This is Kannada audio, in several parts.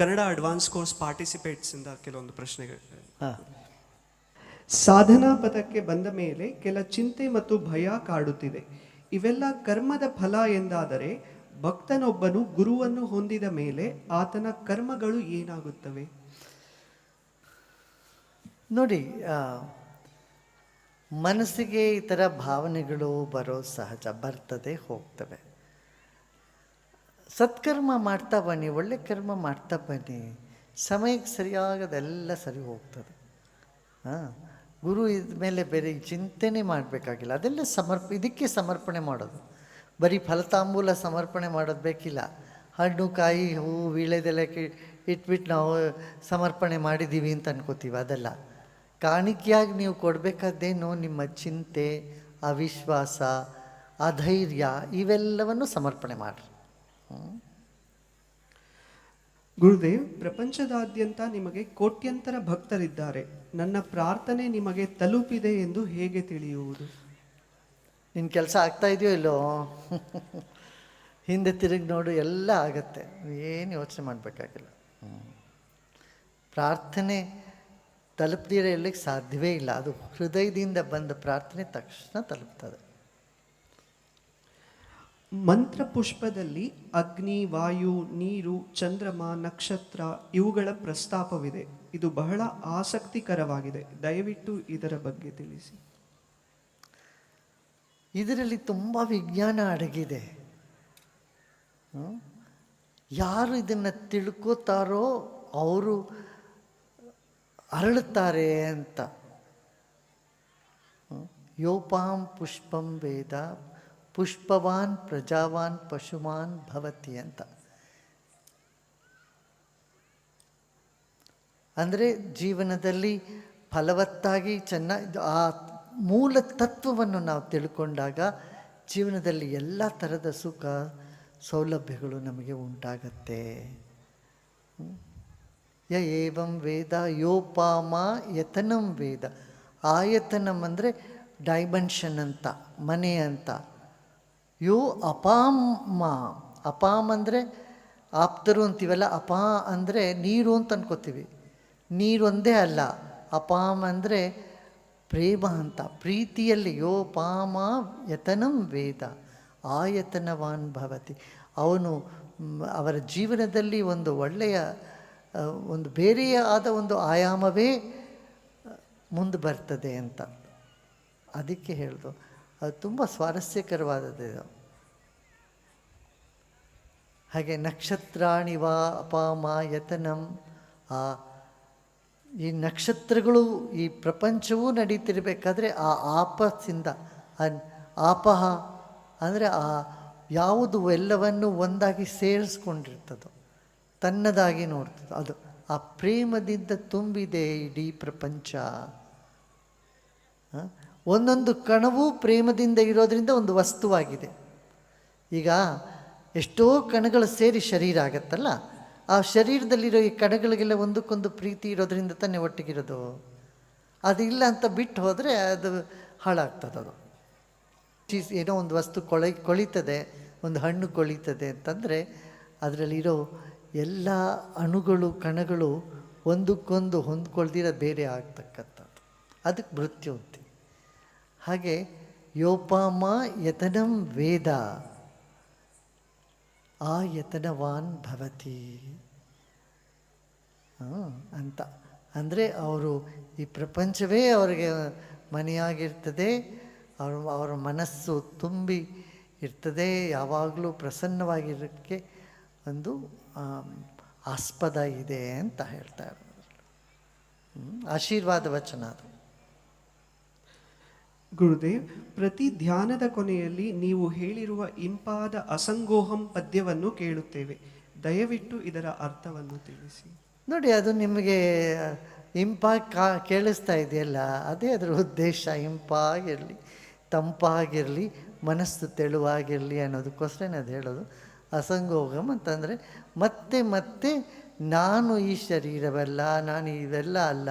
ಕನ್ನಡ ಅಡ್ವಾನ್ಸ್ ಕೋರ್ಸ್ ಪಾರ್ಟಿಸಿಪೇಟ್ಸ್ ಇಂದ ಕೆಲವೊಂದು ಪ್ರಶ್ನೆಗಳು ಹಾಂ. ಸಾಧನಾ ಪದಕ್ಕೆ ಬಂದ ಮೇಲೆ ಕೆಲ ಚಿಂತೆ ಮತ್ತು ಭಯ ಕಾಡುತ್ತಿದೆ. ಇವೆಲ್ಲ ಕರ್ಮದ ಫಲ ಎಂದಾದರೆ ಭಕ್ತನೊಬ್ಬನು ಗುರುವನ್ನು ಹೊಂದಿದ ಮೇಲೆ ಆತನ ಕರ್ಮಗಳು ಏನಾಗುತ್ತವೆ? ನೋಡಿ ಮನಸ್ಸಿಗೆ ಈ ಥರ ಭಾವನೆಗಳು ಬರೋ ಸಹಜ ಬರ್ತದೆ ಹೋಗ್ತವೆ. ಸತ್ಕರ್ಮ ಮಾಡ್ತಾ ಬನ್ನಿ, ಒಳ್ಳೆ ಕರ್ಮ ಮಾಡ್ತಾ ಬನ್ನಿ. ಸಮಯಕ್ಕೆ ಸರಿಯಾಗದೆಲ್ಲ ಸರಿ ಹೋಗ್ತದೆ. ಹಾಂ, ಗುರು ಇದ ಮೇಲೆ ಬೇರೆ ಚಿಂತೆನೇ ಮಾಡಬೇಕಾಗಿಲ್ಲ. ಅದೆಲ್ಲ ಸಮರ್ಪ, ಇದಕ್ಕೆ ಸಮರ್ಪಣೆ ಮಾಡೋದು. ಬರೀ ಫಲತಾಂಬೂಲ ಸಮರ್ಪಣೆ ಮಾಡೋದು ಬೇಕಿಲ್ಲ. ಹಣ್ಣು, ಕಾಯಿ ಹೂವು ವೀಳೆದೆಲ್ಲ ಕಿ ಇಟ್ಬಿಟ್ಟು ನಾವು ಸಮರ್ಪಣೆ ಮಾಡಿದ್ದೀವಿ ಅಂತ ಅನ್ಕೋತೀವಿ, ಅದೆಲ್ಲ. ಕಾಣಿಕೆಯಾಗಿ ನೀವು ಕೊಡಬೇಕಾದ್ದೇನು? ನಿಮ್ಮ ಚಿಂತೆ, ಅವಿಶ್ವಾಸ, ಅಧೈರ್ಯ, ಇವೆಲ್ಲವನ್ನು ಸಮರ್ಪಣೆ ಮಾಡಿರಿ. ಗುರುದೇವ್, ಪ್ರಪಂಚದಾದ್ಯಂತ ನಿಮಗೆ ಕೋಟ್ಯಂತರ ಭಕ್ತರಿದ್ದಾರೆ. ನನ್ನ ಪ್ರಾರ್ಥನೆ ನಿಮಗೆ ತಲುಪಿದೆ ಎಂದು ಹೇಗೆ ತಿಳಿಯುವುದು? ನಿನ್ನ ಕೆಲಸ ಆಗ್ತಾ ಇದೆಯೋ ಇಲ್ಲೋ? ಹಿಂದೆ ತಿರುಗಿ ನೋಡು, ಎಲ್ಲ ಆಗತ್ತೆ. ಏನು ಯೋಚನೆ ಮಾಡಬೇಕಾಗಿಲ್ಲ. ಪ್ರಾರ್ಥನೆ ತಲುಪದಿರೋ ಸಾಧ್ಯವೇ ಇಲ್ಲ. ಅದು ಹೃದಯದಿಂದ ಬಂದ ಪ್ರಾರ್ಥನೆ ತಕ್ಷಣ ತಲುಪ್ತದೆ. ಮಂತ್ರ ಪುಷ್ಪದಲ್ಲಿ ಅಗ್ನಿ, ವಾಯು, ನೀರು, ಚಂದ್ರಮ, ನಕ್ಷತ್ರ ಇವುಗಳ ಪ್ರಸ್ತಾಪವಿದೆ. ಇದು ಬಹಳ ಆಸಕ್ತಿಕರವಾಗಿದೆ. ದಯವಿಟ್ಟು ಇದರ ಬಗ್ಗೆ ತಿಳಿಸಿ. ಇದರಲ್ಲಿ ತುಂಬ ವಿಜ್ಞಾನ ಅಡಗಿದೆ. ಯಾರು ಇದನ್ನು ತಿಳ್ಕೋತಾರೋ ಅವರು ಅರಳುತ್ತಾರೆ ಅಂತ? ಯೋಪಾಂ ಪುಷ್ಪಂ ವೇದ ಪುಷ್ಪವಾನ್ ಪ್ರಜಾವಾನ್ ಪಶುಮಾನ್ ಭವತಿ ಅಂತ. ಅಂದರೆ ಜೀವನದಲ್ಲಿ ಫಲವತ್ತಾಗಿ ಚೆನ್ನಾಗಿ ಆ ಮೂಲ ತತ್ವವನ್ನು ನಾವು ತಿಳ್ಕೊಂಡಾಗ ಜೀವನದಲ್ಲಿ ಎಲ್ಲ ಥರದ ಸುಖ ಸೌಲಭ್ಯಗಳು ನಮಗೆ ಉಂಟಾಗತ್ತೆ? ಯ ಏವಂ ವೇದ ಯೋಪಾಮ ಯತನಂ ವೇದ. ಆಯತನಂ ಅಂದರೆ ಡೈಮೆನ್ಷನ್ ಅಂತ, ಮನೆ ಅಂತ. ಯೋ ಅಪಾಮ. ಅಪಾಮ್ ಅಂದರೆ ಆಪ್ತರು ಅಂತೀವಲ್ಲ, ಅಪಾ ಅಂದರೆ ನೀರು ಅಂತ ಅನ್ಕೋತೀವಿ. ನೀರು ಒಂದೇ ಅಲ್ಲ, ಅಪಾಮ್ ಅಂದರೆ ಪ್ರೇಮ ಅಂತ. ಪ್ರೀತಿಯಲ್ಲಿ ಯೋ ಪಾಮ ಯತನಂ ವೇದ, ಆಯತನವಾನ್ ಭವತಿ. ಅವನು ಅವರ ಜೀವನದಲ್ಲಿ ಒಂದು ಒಳ್ಳೆಯ ಒಂದು ಬೇರೆಯೇ ಆದ ಒಂದು ಆಯಾಮವೇ ಮುಂದೆ ಬರ್ತದೆ ಅಂತ. ಅದಕ್ಕೆ ಹೇಳ್ದು. ಅದು ತುಂಬ ಸ್ವಾರಸ್ಯಕರವಾದದ್ದು ಇದು. ಹಾಗೆ ನಕ್ಷತ್ರಾಣಿ ವಾ ಅಪಾಮ ಯತನಂ. ಆ, ಈ ನಕ್ಷತ್ರಗಳು ಈ ಪ್ರಪಂಚವೂ ನಡೀತಿರ್ಬೇಕಾದ್ರೆ ಆ ಆಪಸ್ಸಿಂದ ಆಪಹ, ಅಂದರೆ ಆ ಯಾವುದು ಎಲ್ಲವನ್ನು ಒಂದಾಗಿ ಸೇರಿಸ್ಕೊಂಡಿರ್ತದೋ, ತನ್ನದಾಗಿ ನೋಡ್ತದೆ. ಅದು ಆ ಪ್ರೇಮದಿಂದ ತುಂಬಿದೆ ಇಡೀ ಪ್ರಪಂಚ? ಒಂದೊಂದು ಕಣವೂ ಪ್ರೇಮದಿಂದ ಇರೋದ್ರಿಂದ ಒಂದು ವಸ್ತುವಾಗಿದೆ. ಈಗ ಎಷ್ಟೋ ಕಣಗಳು ಸೇರಿ ಶರೀರ ಆಗತ್ತಲ್ಲ? ಆ ಶರೀರದಲ್ಲಿರೋ ಈ ಕಣಗಳಿಗೆಲ್ಲ ಒಂದಕ್ಕೊಂದು ಪ್ರೀತಿ ಇರೋದ್ರಿಂದ ತಾನೇ ಒಟ್ಟಿಗಿರೋದು. ಅದಿಲ್ಲ ಅಂತ ಬಿಟ್ಟು ಹೋದರೆ ಅದು ಹಾಳಾಗ್ತದದು ಅದು. ಚೀಸ್ ಏನೋ ಒಂದು ವಸ್ತು ಕೊಳೆ, ಕೊಳಿತದೆ, ಒಂದು ಹಣ್ಣು ಕೊಳಿತದೆ ಅಂತಂದರೆ ಅದರಲ್ಲಿರೋ ಎಲ್ಲ ಅಣುಗಳು, ಕಣಗಳು ಒಂದಕ್ಕೊಂದು ಹೊಂದ್ಕೊಳ್ದಿರ ಬೇರೆ ಆಗ್ತಕ್ಕಂಥದ್ದು. ಅದಕ್ಕೆ ಮೃತ್ಯು ಅಂತೀವಿ. ಹಾಗೆ ಯೋಪಾಮ ಯತನಂ ವೇದ. ಆ ಯತನವಾನ್ ಭವತಿ. ಅಂತ. ಅಂದರೆ ಅವರು ಈ ಪ್ರಪಂಚವೇ ಅವರಿಗೆ ಮನೆಯಾಗಿರ್ತದೆ, ಅವರು, ಅವರ ಮನಸ್ಸು ತುಂಬಿ ಇರ್ತದೆ, ಯಾವಾಗಲೂ ಪ್ರಸನ್ನವಾಗಿರೋಕ್ಕೆ ಒಂದು ಆಸ್ಪದ ಇದೆ ಅಂತ ಹೇಳ್ತಾರೆ ಇರೋದು. ಆಶೀರ್ವಾದ ವಚನ ಅದು. ಗುರುದೇವ್, ಪ್ರತಿ ಧ್ಯಾನದ ಕೊನೆಯಲ್ಲಿ ನೀವು ಹೇಳಿರುವ ಇಂಪಾದ ಅಸಂಗೋಹಂ ಪದ್ಯವನ್ನು ಕೇಳುತ್ತೇವೆ. ದಯವಿಟ್ಟು ಇದರ ಅರ್ಥವನ್ನು ತಿಳಿಸಿ. ನೋಡಿ, ಅದು ನಿಮಗೆ ಇಂಪಾಗಿ ಕಾ, ಕೇಳಿಸ್ತಾ ಇದೆಯಲ್ಲ, ಅದೇ ಅದರ ಉದ್ದೇಶ. ಇಂಪಾಗಿರಲಿ, ತಂಪಾಗಿರಲಿ, ಮನಸ್ಸು ತೆಳುವಾಗಿರಲಿ ಅನ್ನೋದಕ್ಕೋಸ್ಕರ ಅದು ಹೇಳೋದು. ಅಸಂಗೋಗಮ್ ಅಂತಂದರೆ, ಮತ್ತೆ ಮತ್ತೆ ನಾನು ಈ ಶರೀರವಲ್ಲ, ನಾನು ಇದೆಲ್ಲ ಅಲ್ಲ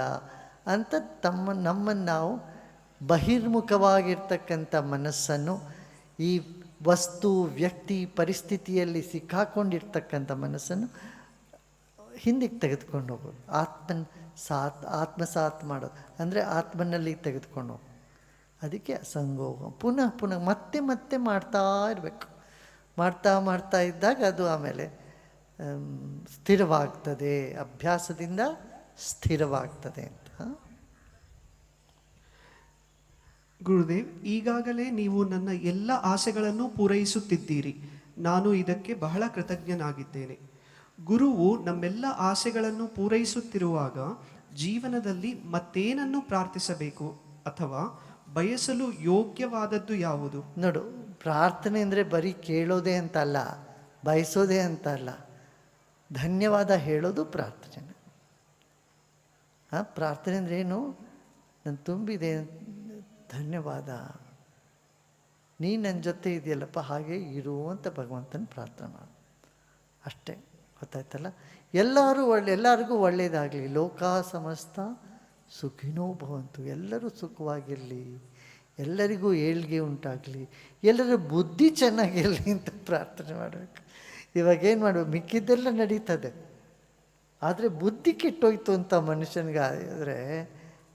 ಅಂತ ತಮ್ಮ ನಮ್ಮನ್ನು ನಾವು ಬಹಿರ್ಮುಖವಾಗಿರ್ತಕ್ಕಂಥ ಮನಸ್ಸನ್ನು ಈ ವಸ್ತು ವ್ಯಕ್ತಿ ಪರಿಸ್ಥಿತಿಯಲ್ಲಿ ಸಿಕ್ಕಾಕೊಂಡಿರ್ತಕ್ಕಂಥ ಮನಸ್ಸನ್ನು ಹಿಂದಿಗೆ ತೆಗೆದುಕೊಂಡು ಹೋಗೋದು. ಆತ್ಮನ್ ಸಾತ್ ಆತ್ಮಸಾತ್ ಮಾಡೋದು. ಅಂದರೆ ಆತ್ಮನಲ್ಲಿ ತೆಗೆದುಕೊಂಡು ಅದಕ್ಕೆ ಅಸಂಗೋಗ ಪುನಃ ಪುನಃ ಮತ್ತೆ ಮತ್ತೆ ಮಾಡ್ತಾ ಇರಬೇಕು. ಮಾಡ್ತಾ ಮಾಡ್ತಾ ಇದ್ದಾಗ ಅದು ಆಮೇಲೆ ಆಮ್, ಸ್ಥಿರವಾಗ್ತದೆ. ಅಭ್ಯಾಸದಿಂದ ಸ್ಥಿರವಾಗ್ತದೆ ಅಂತ. ಗುರುದೇವ್, ಈಗಾಗಲೇ ನೀವು ನನ್ನ ಎಲ್ಲ ಆಸೆಗಳನ್ನು ಪೂರೈಸುತ್ತಿದ್ದೀರಿ. ನಾನು ಇದಕ್ಕೆ ಬಹಳ ಕೃತಜ್ಞನಾಗಿದ್ದೇನೆ. ಗುರುವು ನಮ್ಮೆಲ್ಲ ಆಸೆಗಳನ್ನು ಪೂರೈಸುತ್ತಿರುವಾಗ ಜೀವನದಲ್ಲಿ ಮತ್ತೇನನ್ನು ಪ್ರಾರ್ಥಿಸಬೇಕು ಅಥವಾ ಬಯಸಲು ಯೋಗ್ಯವಾದದ್ದು ಯಾವುದು? ನೋಡು, ಪ್ರಾರ್ಥನೆ ಅಂದರೆ ಬರೀ ಕೇಳೋದೇ ಅಂತಲ್ಲ, ಬಯಸೋದೇ ಅಂತಲ್ಲ. ಧನ್ಯವಾದ ಹೇಳೋದು ಪ್ರಾರ್ಥನೆ. ಪ್ರಾರ್ಥನೆ ಅಂದರೆ ಏನು? ನಾನು ತುಂಬಿದೆ ಧನ್ಯವಾದ. ನೀ ನನ್ನ ಜೊತೆ ಇದೆಯಲ್ಲಪ್ಪ, ಹಾಗೆ ಇರುವಂಥ ಭಗವಂತನ ಪ್ರಾರ್ಥನೆ ಮಾಡು. ಅಷ್ಟೇ, ಗೊತ್ತಾಯ್ತಲ್ಲ? ಎಲ್ಲರೂ ಒಳ್ಳೆ, ಎಲ್ಲರಿಗೂ ಒಳ್ಳೆಯದಾಗಲಿ ಲೋಕ ಸಮಸ್ತ ಸುಖಿನೋ ಭವಂತು. ಎಲ್ಲರೂ ಸುಖವಾಗಿರಲಿ. ಎಲ್ಲರಿಗೂ ಏಳ್ಗೆ ಉಂಟಾಗಲಿ. ಎಲ್ಲರ ಬುದ್ಧಿ ಚೆನ್ನಾಗಿರಲಿ ಅಂತ ಪ್ರಾರ್ಥನೆ ಮಾಡಬೇಕು. ಇವಾಗ ಏನು ಮಾಡಬೇಕು ಮಿಕ್ಕಿದ್ದೆಲ್ಲ ನಡೀತದೆ. ಆದರೆ ಬುದ್ಧಿ ಕೆಟ್ಟೋಯ್ತು ಅಂತ ಮನುಷ್ಯನಿಗೆ ಆದರೆ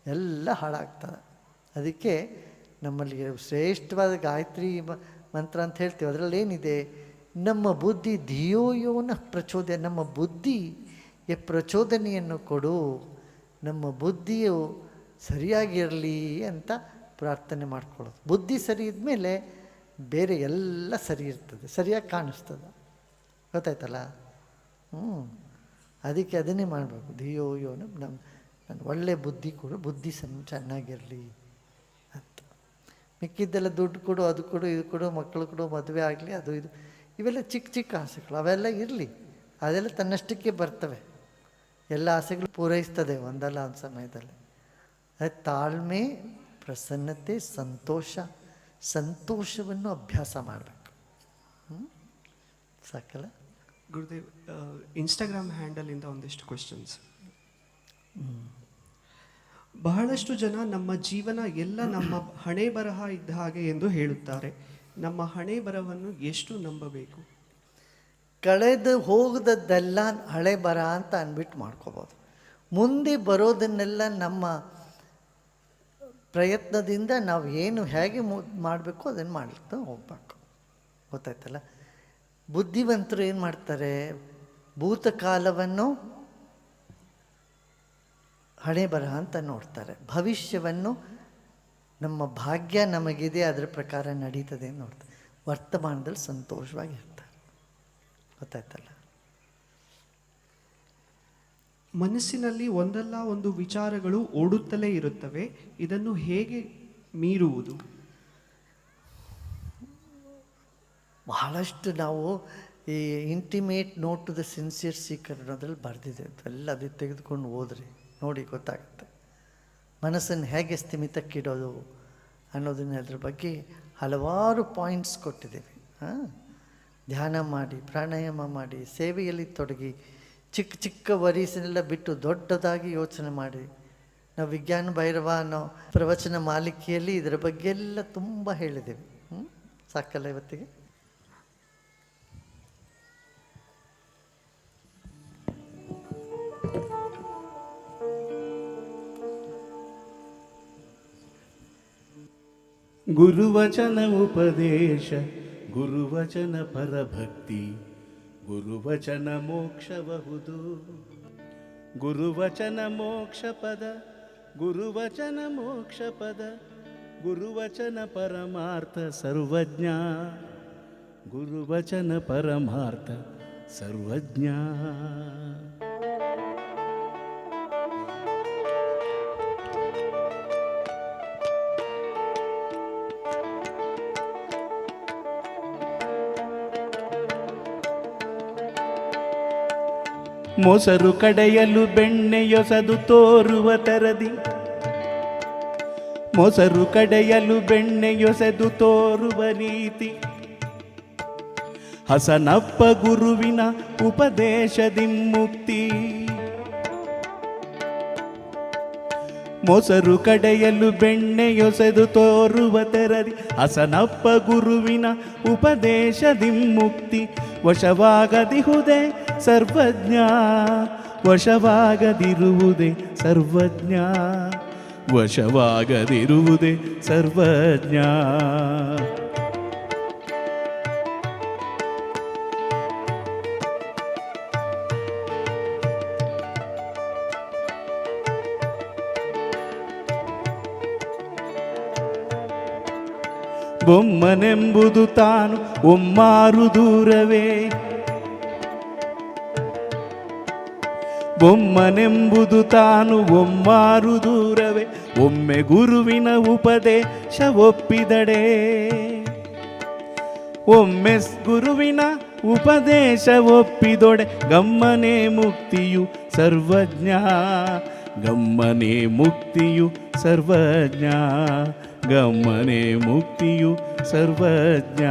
ಎಲ್ಲ ಹಾಳಾಗ್ತದೆ. ಅದಕ್ಕೆ ನಮ್ಮಲ್ಲಿ ಶ್ರೇಷ್ಠವಾದ ಗಾಯತ್ರಿ ಮಂತ್ರ ಅಂತ ಹೇಳ್ತೀವಿ. ಅದರಲ್ಲಿ ಏನಿದೆ ನಮ್ಮ ಬುದ್ಧಿ ಧಿಯೋಯೋನ ಪ್ರಚೋದನೆ ನಮ್ಮ ಬುದ್ಧಿಗೆ ಪ್ರಚೋದನೆಯನ್ನು ಕೊಡು. ನಮ್ಮ ಬುದ್ಧಿಯು ಸರಿಯಾಗಿರಲಿ ಅಂತ ಪ್ರಾರ್ಥನೆ ಮಾಡ್ಕೊಳ್ಳೋದು. ಬುದ್ಧಿ ಸರಿ ಇದ್ಮೇಲೆ ಬೇರೆ ಎಲ್ಲ ಸರಿ ಇರ್ತದೆ. ಸರಿಯಾಗಿ ಕಾಣಿಸ್ತದೆ. ಗೊತ್ತಾಯ್ತಲ್ಲ? ಹ್ಞೂ ಅದಕ್ಕೆ ಅದನ್ನೇ ಮಾಡಬೇಕು. ಧಿಯೋಯೋನ ನಮ್ಮ ನನ್ನ ಒಳ್ಳೆ ಬುದ್ಧಿ ಕೊಡು. ಬುದ್ಧಿ ಸಂ, ಚೆನ್ನಾಗಿರಲಿ. ಮಿಕ್ಕಿದ್ದೆಲ್ಲ ದುಡ್ಡು ಕೊಡು ಅದು ಕೊಡು ಇದು ಕೊಡು ಮಕ್ಕಳು ಕೊಡು ಮದುವೆ ಆಗಲಿ ಅದು ಇದು. ಇವೆಲ್ಲ ಚಿಕ್ಕ ಚಿಕ್ಕ ಆಸೆಗಳು ಅವೆಲ್ಲ ಇರಲಿ. ಅದೆಲ್ಲ ತನ್ನಷ್ಟಕ್ಕೆ ಬರ್ತವೆ. ಎಲ್ಲ ಆಸೆಗಳು ಪೂರೈಸ್ತದೆ ಒಂದಲ್ಲ ಒಂದು ಸಮಯದಲ್ಲಿ. ಅದು ತಾಳ್ಮೆ ಪ್ರಸನ್ನತೆ ಸಂತೋಷ ಸಂತೋಷವನ್ನು ಅಭ್ಯಾಸ ಮಾಡಬೇಕು. ಸಾಕಲ್ಲ? ಗುರುದೇವ್ ಇನ್ಸ್ಟಾಗ್ರಾಮ್ ಹ್ಯಾಂಡಲಿಂದ ಒಂದಿಷ್ಟು ಕ್ವಶನ್ಸ್ ಬಹಳಷ್ಟು ಜನ ನಮ್ಮ ಜೀವನ ಎಲ್ಲ ನಮ್ಮ ಹಣೆ ಬರಹ ಇದ್ದ ಹಾಗೆ ಎಂದು ಹೇಳುತ್ತಾರೆ. ನಮ್ಮ ಹಣೆ ಬರಹವನ್ನು ಎಷ್ಟು ನಂಬಬೇಕು? ಕಳೆದು ಹೋಗದದ್ದೆಲ್ಲ ಹಳೆ ಬರ ಅಂತ ಅಂದ್ಬಿಟ್ಟು ಮಾಡ್ಕೋಬೋದು. ಮುಂದೆ ಬರೋದನ್ನೆಲ್ಲ ನಮ್ಮ ಪ್ರಯತ್ನದಿಂದ ನಾವು ಏನು ಹೇಗೆ ಮಾಡಬೇಕು ಅದನ್ನು ಮಾಡ್ತಾ ಹೋಗ್ಬೇಕು. ಗೊತ್ತಾಯ್ತಲ್ಲ? ಬುದ್ಧಿವಂತರು ಏನು ಮಾಡ್ತಾರೆ? ಭೂತಕಾಲವನ್ನು ಹಣೆ ಬರಹ ಅಂತ ನೋಡ್ತಾರೆ. ಭವಿಷ್ಯವನ್ನು ನಮ್ಮ ಭಾಗ್ಯ ನಮಗಿದೆ ಅದರ ಪ್ರಕಾರ ನಡೀತದೆ ಅಂತ ನೋಡ್ತಾರೆ. ವರ್ತಮಾನದಲ್ಲಿ ಸಂತೋಷವಾಗಿರ್ತಾರೆ ಗೊತ್ತಾಯ್ತಲ್ಲ? ಮನಸ್ಸಿನಲ್ಲಿ ಒಂದಲ್ಲ ಒಂದು ವಿಚಾರಗಳು ಓಡುತ್ತಲೇ ಇರುತ್ತವೆ. ಇದನ್ನು ಹೇಗೆ ಮೀರುವುದು? ಬಹಳಷ್ಟು ನಾವು ಈ intimate note to the sincere seeker ಅನ್ನೋದ್ರಲ್ಲಿ ಬರೆದಿದೆ. ಎಲ್ಲ ಅದು ತೆಗೆದುಕೊಂಡು ಹೋದ್ರಿ. ನೋಡಿ ಗೊತ್ತಾಗುತ್ತೆ. ಮನಸ್ಸನ್ನು ಹೇಗೆ ಸ್ಥಿಮಿತಕ್ಕಿಡೋದು ಅನ್ನೋದನ್ನ ಅದ್ರ ಬಗ್ಗೆ ಹಲವಾರು ಪಾಯಿಂಟ್ಸ್ ಕೊಟ್ಟಿದ್ದೀವಿ. ಧ್ಯಾನ ಮಾಡಿ, ಪ್ರಾಣಾಯಾಮ ಮಾಡಿ, ಸೇವೆಯಲ್ಲಿ ತೊಡಗಿ ಚಿಕ್ಕ ಚಿಕ್ಕ ವರೀಸನ್ನೆಲ್ಲ ಬಿಟ್ಟು ದೊಡ್ಡದಾಗಿ ಯೋಚನೆ ಮಾಡಿ. ನಾವು ವಿಜ್ಞಾನ ಭೈರವ ಅನ್ನೋ ಪ್ರವಚನ ಮಾಲಿಕೆಯಲ್ಲಿ ಇದರ ಬಗ್ಗೆ ಎಲ್ಲ ತುಂಬ ಹೇಳಿದ್ದೀವಿ. ಸಾಕಲ್ಲ ಇವತ್ತಿಗೆ? गुरुवचन उपदेश गुरुवचन परभक्ति गुरुवचन मोक्षबहदु गुरुवचन मोक्षपद गुरुवचन मोक्षपद गुरुवचन परमार्थ सर्वज्ञा। गुरुवचन परमार्थ सर्वज्ञा। ಮೊಸರು ಕಡೆಯಲು ಬೆಣ್ಣೆಯೊಸದು ತೋರುವ ತರದಿ. ಮೊಸರು ಕಡೆಯಲು ಬೆಣ್ಣೆಯೊಸೆದು ತೋರುವ ರೀತಿ ಹಸನಪ್ಪ ಗುರುವಿನ ಉಪದೇಶದಿ ಮುಕ್ತಿ ಮೊಸರು ಕಡೆಯಲು ಬೆಣ್ಣೆಯೊಸೆದು ತೋರುವ ತೆರದಿ. ಹಸನಪ್ಪ ಗುರುವಿನ ಉಪದೇಶದಿ ಮುಕ್ತಿ ವಶವಾಗದಿಹುದೇ ಸರ್ವಜ್ಞ ವಶವಾಗದಿರುವುದೇ ಸರ್ವಜ್ಞ. ವಶವಾಗದಿರುವುದೇ ಸರ್ವಜ್ಞ. ಬೊಮ್ಮನೆಂಬುದು ತಾನು ಒಮ್ಮಾರು ದೂರವೇ. ಬೊಮ್ಮನೆಂಬುದು ತಾನು ಒಮ್ಮಾರು ದೂರವೇ. ಒಮ್ಮೆ ಗುರುವಿನ ಉಪದೇಶ ಒಪ್ಪಿದಡೆ ಒಮ್ಮೆ ಗುರುವಿನ ಉಪದೇಶ ಒಪ್ಪಿದೊಡೆ ಗಮ್ಮನೆ ಮುಕ್ತಿಯು ಸರ್ವಜ್ಞ. ಗಮ್ಮನೆ ಮುಕ್ತಿಯು ಸರ್ವಜ್ಞ. ಗಮ್ಮನೆ ಮುಕ್ತಿಯು ಸರ್ವಜ್ಞ.